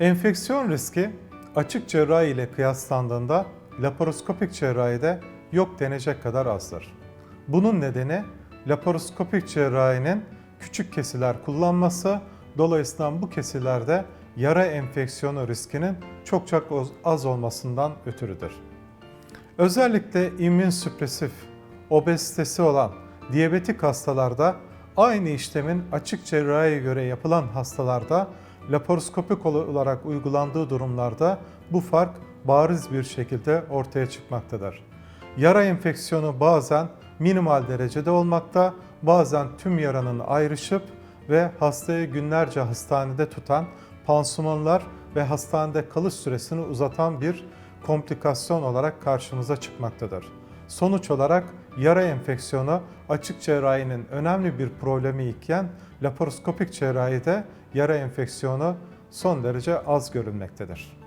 Enfeksiyon riski açık cerrahi ile kıyaslandığında laparoskopik cerrahide yok denecek kadar azdır. Bunun nedeni laparoskopik cerrahinin küçük kesiler kullanması, dolayısıyla bu kesilerde yara enfeksiyonu riskinin çok çok az olmasından ötürüdür. Özellikle immünsüpresif, obezitesi olan diyabetik hastalarda aynı işlemin açık cerrahiye göre yapılan hastalarda laparoskopik olarak uygulandığı durumlarda bu fark bariz bir şekilde ortaya çıkmaktadır. Yara enfeksiyonu bazen minimal derecede olmakta, bazen tüm yaranın ayrışıp ve hastayı günlerce hastanede tutan pansumanlar ve hastanede kalış süresini uzatan bir komplikasyon olarak karşımıza çıkmaktadır. Sonuç olarak yara enfeksiyonu açık cerrahinin önemli bir problemi iken laparoskopik cerrahide yara enfeksiyonu son derece az görülmektedir.